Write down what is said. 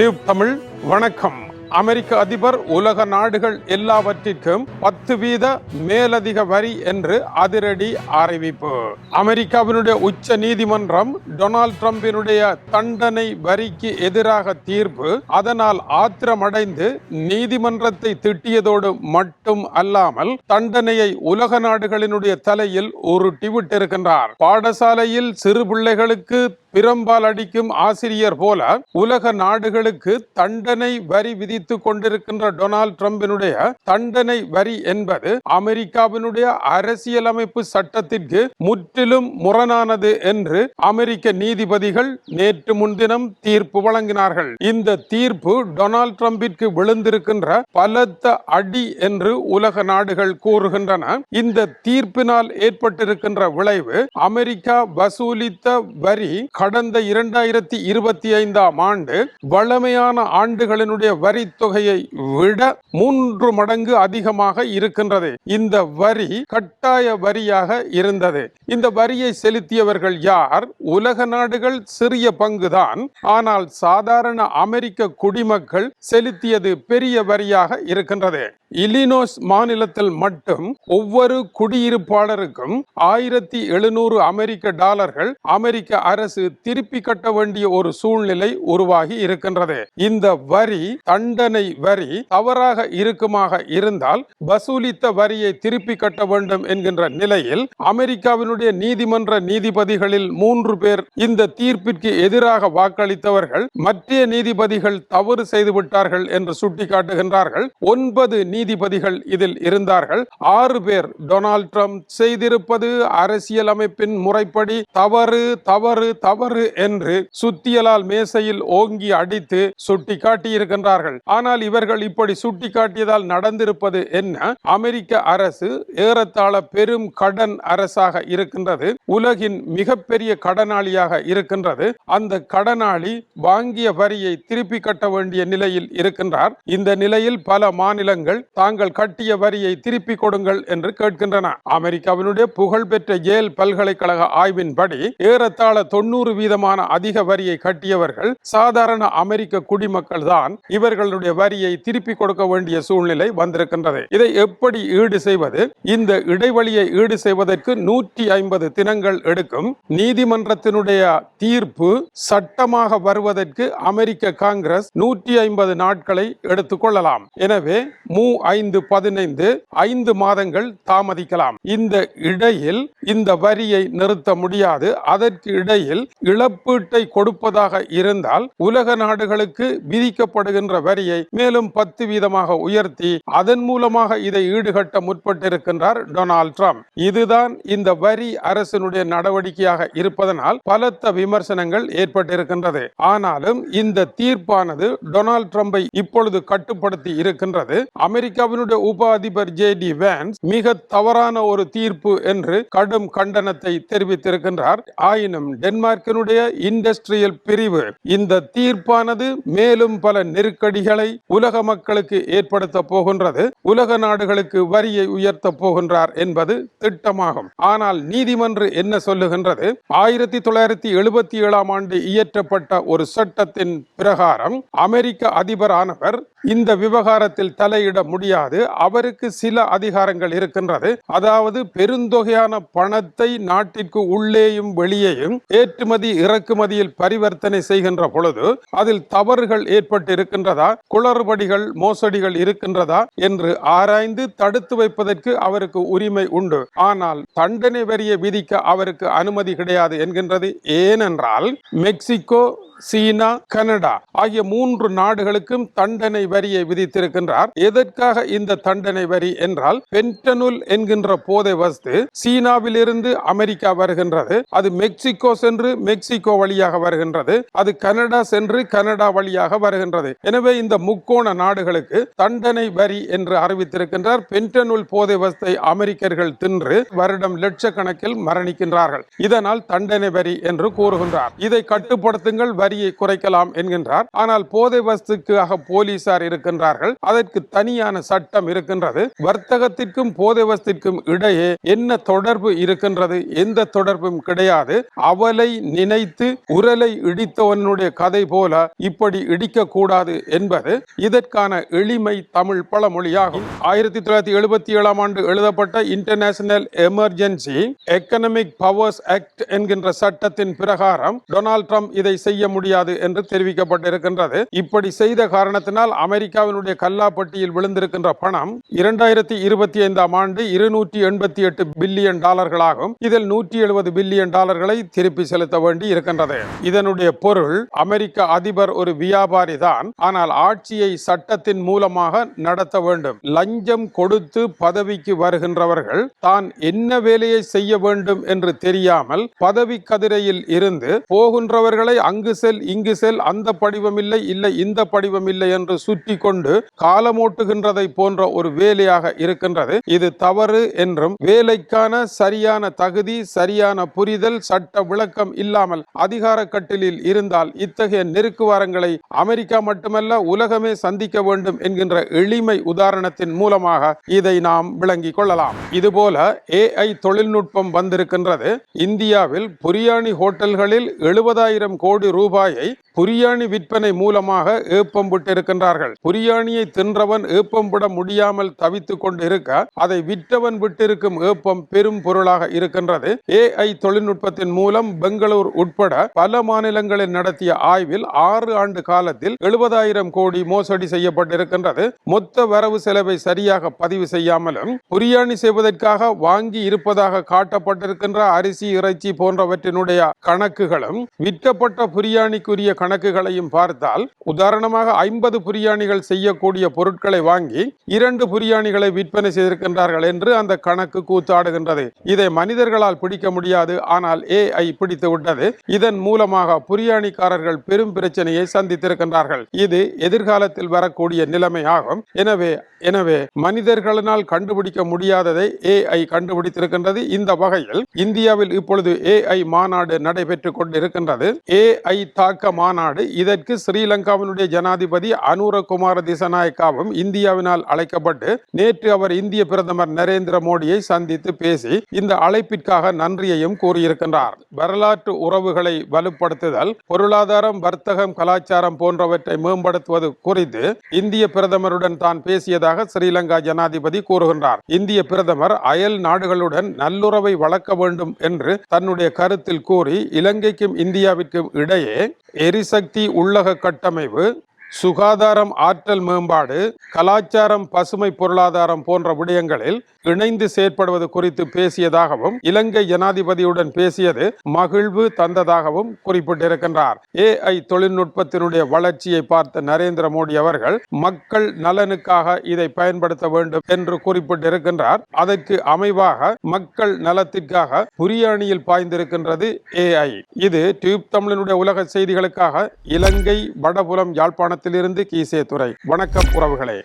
Tube Tamil வணக்கம். அமெரிக்க அதிபர் உலக நாடுகள் எல்லாவற்றிற்கும் பத்து வீத மேலதிக வரி என்று அதிரடி அறிவிப்பு. அமெரிக்காவினுடைய உச்ச நீதிமன்றம் டொனால்ட் ட்ரம்பினுடைய தண்டனை வரிக்கு எதிராக தீர்ப்பு அதனால் ஆத்திரமடைந்து நீதிமன்றத்தை திட்டியதோடு மட்டும் அல்லாமல் தண்டனையை உலக நாடுகளினுடைய தலையில் உருட்டி விட்டிருக்கின்றார். பாடசாலையில் சிறு பிள்ளைகளுக்கு பிரம்பால் அடிக்கும் ஆசிரியர் போல உலக நாடுகளுக்கு தண்டனை வரி விதித்து கொண்டிருக்கின்ற டொனால்ட் ட்ரம்பினுடைய தண்டனை வரி என்பது அமெரிக்காவினுடைய அரசியலமைப்பு சட்டத்திற்கு முற்றிலும் முரணானது என்று அமெரிக்க நீதிபதிகள் நேற்று முன்தினம் தீர்ப்பு வழங்கினார்கள். இந்த தீர்ப்பு டொனால்ட் ட்ரம்பிற்கு விழுந்திருக்கின்ற பலத்த அடி என்று உலக நாடுகள் கூறுகின்றன. இந்த தீர்ப்பினால் ஏற்பட்டிருக்கின்ற விளைவு அமெரிக்கா வசூலித்த வரி கடந்த இரண்டாயிரத்தி இருபத்தி ஐந்தாம் ஆண்டு வளமையான ஆண்டுகளினுடைய வரி தொகையை விட மூன்று மடங்கு அதிகமாக இருக்கின்றது. இந்த வரி கட்டாய வரியாக இருந்தது. இந்த வரியை செலுத்தியவர்கள் யார்? உலக நாடுகள் சிறிய பங்குதான். ஆனால் சாதாரண அமெரிக்க குடிமக்கள் செலுத்தியது பெரிய வரியாக இருக்கின்றது. இலினோஸ் மாநிலத்தில் மட்டும் ஒவ்வொரு குடியிருப்பாளருக்கும் ஆயிரத்தி எழுநூறு அமெரிக்க டாலர்கள் அமெரிக்க அரசு திருப்பி கட்ட வேண்டிய ஒரு சூழ்நிலை உருவாகி இருக்கின்றது. இந்த வரி தண்டனை வரி தவறாக இருக்குமாக இருந்தால் வசூலித்த வரியை திருப்பி கட்ட வேண்டும் என்கின்ற நிலையில் அமெரிக்காவினுடைய நீதிமன்ற நீதிபதிகளில் மூன்று பேர் இந்த தீர்ப்பிற்கு எதிராக வாக்களித்தவர்கள் மற்ற நீதிபதிகள் தவறு செய்துவிட்டார்கள் என்று சுட்டிக்காட்டுகின்றார்கள். ஒன்பது நீதிபதிகள் இதில் இருந்தார்கள். ஆறு பேர் டொனால்ட் ட்ரம்ப் செய்திருப்பது அரசியல் அமைப்பின் முறைப்படி தவறு தவறு தவறு என்று சுத்தியலால் மேசையில் ஓங்கி அடித்து சுட்டிக்காட்டி இருக்கின்றார்கள் ஆனால் இவர்கள் இப்படி சுட்டிக்காட்டியதால் நடந்திருப்பது என்ன? அமெரிக்க அரசு ஏறத்தாழ பெரும் கடன் அரசாக இருக்கின்றது. உலகின் மிகப்பெரிய கடனாளியாக இருக்கின்றது. அந்த கடனாளி வாங்கிய வரியை திருப்பி கட்ட வேண்டிய நிலையில் இருக்கின்றார். இந்த நிலையில் பல மாநிலங்கள் தாங்கள் கட்டிய வரியை திருப்பி கொடுங்கள் என்று கேட்கின்றன. அமெரிக்காவினுடைய புகழ்பெற்ற ஏல் பல்கலைக்கழக ஆய்வின்படி ஏறத்தாழ தொண்ணூறு வீதமான அதிக வரியை கட்டியவர்கள் சாதாரண அமெரிக்க குடிமக்கள் தான் இவர்களுடைய வரியை திருப்பி கொடுக்க வேண்டிய சூழ்நிலை வந்திருக்கின்றது. இதை எப்படி ஈடு செய்வது? இந்த இடைவெளியை ஈடு செய்வதற்கு நூற்றி ஐம்பது தினங்கள் எடுக்கும். நீதிமன்றத்தினுடைய தீர்ப்பு சட்டமாக வருவதற்கு அமெரிக்க காங்கிரஸ் நூற்றி ஐம்பது நாட்களை எடுத்துக்கொள்ளலாம் எனவே மூ ஐந்து பதினைந்து ஐந்து மாதங்கள் தாமதிக்கலாம். இந்த இடையில் இந்த வரியை நிறுத்த முடியாது. அதற்கு இடையில் இழப்பீட்டை கொடுப்பதாக இருந்தால் உலக நாடுகளுக்கு விதிக்கப்படுகின்ற வரியை மேலும் பத்து வீதமாக உயர்த்தி அதன் மூலமாக இதை ஈடுகட்ட முற்பட்டிருக்கின்றார் டொனால்ட் ட்ரம்ப். இதுதான் இந்த வரி அரசினுடைய நடவடிக்கையாக இருப்பதனால் பலத்த விமர்சனங்கள் ஏற்பட்டிருக்கின்றது. ஆனாலும் இந்த தீர்ப்பானது டொனால்ட் ட்ரம்பை இப்பொழுது கட்டுப்படுத்தி இருக்கின்றது. அமெரிக்காவினுடைய உப அதிபர் ஜே டி வேன்ஸ் மிக தவறான ஒரு தீர்ப்பு என்று கடும் கண்டனத்தை தெரிவித்திருக்கின்றார். ஆயினும் டென்மார்க்கினுடைய இண்டஸ்ட்ரியல் பிரிவு இந்த தீர்ப்பானது மேலும் பல நெருக்கடிகளை உலக மக்களுக்கு ஏற்படுத்த போகின்றது. உலக நாடுகளுக்கு வரியை உயர்த்த போகின்றார் என்பது திட்டமாகும். ஆனால் நீதிமன்ற என்ன சொல்லுகின்றது? ஆயிரத்தி தொள்ளாயிரத்தி எழுபத்தி ஏழாம் ஆண்டு இயற்றப்பட்ட ஒரு சட்டத்தின் பிரகாரம் அமெரிக்க அதிபரானவர் இந்த விவகாரத்தில் தலையிட முடியாது. அவருக்கு சில அதிகாரங்கள் இருக்கின்றது. அதாவது பெருந்தொகையான பணத்தை நாட்டிற்கு உள்ளேயும் வெளியேயும் ஏற்றுமதி இறக்குமதியில் பரிவர்த்தனை செய்கின்ற பொழுது அதில் தவறுகள் ஏற்பட்டு இருக்கின்றதா குளறுபடிகள் மோசடிகள் இருக்கின்றதா? என்று ஆராய்ந்து தடுத்து வைப்பதற்கு அவருக்கு உரிமை உண்டு. ஆனால் தண்டனை வரியை விதிக்க அவருக்கு அனுமதி கிடையாது என்கின்றது. ஏனென்றால் மெக்சிகோ சீனா கனடா ஆகிய மூன்று நாடுகளுக்கும் தண்டனை வரியை விதித்திருக்கின்றார். எதற்காக இந்த தண்டனை வரி என்றால் பென்டனுல் என்கின்ற போதை வஸ்து சீனாவிலிருந்து அமெரிக்கா வருகின்றது. அது மெக்சிகோ சென்று மெக்சிகோ வழியாக வருகின்றது. அது கனடா சென்று கனடா வழியாக வருகின்றது. எனவே இந்த முக்கோண நாடுகளுக்கு தண்டனை வரி என்று அறிவித்திருக்கின்றார். பென்டனுல் போதை வஸ்தை அமெரிக்கர்கள் தின்று வருடம் லட்சக்கணக்கில் மரணிக்கின்றார்கள். இதனால் தண்டனை வரி என்று கூறுகின்றார். இதை கட்டுப்படுத்துங்கள் வரி வரியை குறைக்கலாம் என்கின்றார். ஆனால் போதை வஸ்துக்காக போலீசார் இருக்கின்றார்கள். அதற்கு தனியான சட்டம் இருக்கின்றது. வர்த்தகத்திற்கும் போதை வஸ்திற்கும் இடையே என்ன தொடர்பு இருக்கின்றது? எந்த தொடர்பும் கிடையாது. அவளை நினைத்து உரலை இடித்தவனுடைய கதை போல இப்படி இடிக்க கூடாது என்பது இதற்கான எளிமை தமிழ் பழமொழியாகும். ஆயிரத்தி தொள்ளாயிரத்தி எழுபத்தி ஏழாம் ஆண்டு எழுதப்பட்ட international emergency economic powers act என்கின்ற சட்டத்தின் பிரகாரம் டொனால்ட் ட்ரம்ப் இதை செய்ய முடியும். முடியாது என்று தெரிவிக்கப்பட்டிருக்கின்றது. இப்படி செய்த காரணத்தினால் அமெரிக்காவினுடைய கல்லாப்பட்டியில் விழுந்திருக்கின்ற பணம் இரண்டாயிரத்தி இருபத்தி ஐந்தாம் ஆண்டு இருநூற்றி எண்பத்தி எட்டு பில்லியன் டாலர்களாகும். இதில் நூற்றி எழுபது பில்லியன் டாலர்களை திருப்பி செலுத்த வேண்டி இருக்கின்றது. இதனுடைய பொருள் அமெரிக்க அதிபர் ஒரு வியாபாரி தான். ஆனால் ஆட்சியை சட்டத்தின் மூலமாக நடத்த வேண்டும். லஞ்சம் கொடுத்து பதவிக்கு வருகின்றவர்கள் தான் என்ன வேலையை செய்ய வேண்டும் என்று தெரியாமல் பதவி கதிரையில் இருந்து போகின்றவர்களை அங்கு செல் இங்கு செல் அந்த படிவம் இல்லை இல்லை இந்த படிவம் இல்லை என்று சுற்றி கொண்டு காலமோட்டுகின்றதை போன்ற ஒரு வேலையாக இருக்கின்றது. இது தவறு என்றும் வேலைக்கான சரியான தகுதி சரியான புரிதல் சட்ட விளக்கம் இல்லாமல் அதிகார கட்டிலில் இருந்தால் இத்தகைய நெருக்குவாரங்களை அமெரிக்கா மட்டுமல்ல உலகமே சந்திக்க வேண்டும் என்கின்ற எளிமை உதாரணத்தின் மூலமாக இதை நாம் விளங்கிக் கொள்ளலாம். இதுபோல ஏஐ தொழில்நுட்பம் வந்திருக்கின்றது. இந்தியாவில் புரியாணி ஹோட்டல்களில் எழுபதாயிரம் கோடி ரூபாய் vai aí. É புரியாணி விற்பனை மூலமாக ஏப்பம் விட்டிருக்கின்றார்கள். புரியாணியை தின்றவன் ஏப்பம் விட முடியாமல் தவித்துக் கொண்டு இருக்க அதை விற்றவன் விட்டிருக்கும் ஏப்பம் பெரும் பொருளாக இருக்கின்றது. ஏஐ தொழில்நுட்பத்தின் மூலம் பெங்களூர் உட்பட பல மாநிலங்களில் நடத்திய ஆய்வில் ஆறு ஆண்டு காலத்தில் எழுபதாயிரம் கோடி மோசடி செய்யப்பட்டிருக்கின்றது. மொத்த வரவு செலவை சரியாக பதிவு செய்யாமலும் புரியாணி செய்வதற்காக வாங்கி இருப்பதாக காட்டப்பட்டிருக்கின்ற அரிசி இறைச்சி போன்றவற்றினுடைய கணக்குகளும் விற்கப்பட்ட புரியாணிக்குரிய கணக்குகளையும் பார்த்தால் உதாரணமாக ஐம்பது புரியாணிகள் செய்யக்கூடிய பொருட்களை வாங்கி இரண்டு புரியாணிகளை விற்பனை செய்திருக்கின்றார்கள் என்று அந்த கணக்கு கூத்தாடுகின்றது. இதை மனிதர்களால் பிடிக்க முடியாது ஆனால் ஏஐ பிடித்து விட்டது. இதன் மூலமாக புரியாணிக்காரர்கள் பெரும் பிரச்சனையை சந்தித்திருக்கின்றார்கள். இது எதிர்காலத்தில் வரக்கூடிய நிலைமை ஆகும். எனவே எனவே மனிதர்களினால் கண்டுபிடிக்க முடியாததை ஏஐ கண்டுபிடித்திருக்கின்றது. இந்த வகையில் இந்தியாவில் இப்பொழுது ஏஐ மாநாடு நடைபெற்றுக் கொண்டிருக்கின்றது. ஏஐ தாக்க மாநாடு. இதற்கு ஸ்ரீலங்காவினுடைய ஜனாதிபதி அனுரகுமார திசநாயக்காவும் இந்தியாவினால் அழைக்கப்பட்டு நேற்று அவர் இந்திய பிரதமர் நரேந்திர மோடியை சந்தித்து பேசி இந்த அழைப்பிற்காக நன்றியையும் கூறியிருக்கின்றார். வரலாற்று உறவுகளை வலுப்படுத்துதல் பொருளாதாரம் வர்த்தகம் கலாச்சாரம் போன்றவற்றை மேம்படுத்துவது குறித்து இந்திய பிரதமருடன் தான் பேசியதாக ஸ்ரீலங்கா ஜனாதிபதி கூறுகின்றார். இந்திய பிரதமர் அயல் நாடுகளுடன் நல்லுறவை வளர்க்க வேண்டும் என்று தன்னுடைய கருத்தில் கூறி இலங்கைக்கும் இந்தியாவிற்கும் இடையே எரிசக்தி உள்ளக கட்டமைப்பு சுகாதாரம் ஆற்றல் மேம்பாடு கலாச்சாரம் பசுமை பொருளாதாரம் போன்ற விடயங்களில் இணைந்து செயற்படுவது குறித்து பேசியதாகவும் இலங்கை ஜனாதிபதியுடன் பேசியது மகிழ்வு தந்ததாகவும் குறிப்பிட்டிருக்கின்றார். ஏஐ தொழில்நுட்பத்தினுடைய வளர்ச்சியை பார்த்த நரேந்திர மோடி அவர்கள் மக்கள் நலனுக்காக இதை பயன்படுத்த வேண்டும் என்று குறிப்பிட்டிருக்கின்றார். அதற்கு அமைவாக மக்கள் நலத்திற்காக புரியாணியில் பாய்ந்திருக்கின்றது ஏஐ இது டியூப் தமிழனுடைய உலக செய்திகளுக்காக இலங்கை வடபுலம் யாழ்ப்பாணத்திலிருந்து கீசே துறை வணக்கம் உறவுகளே.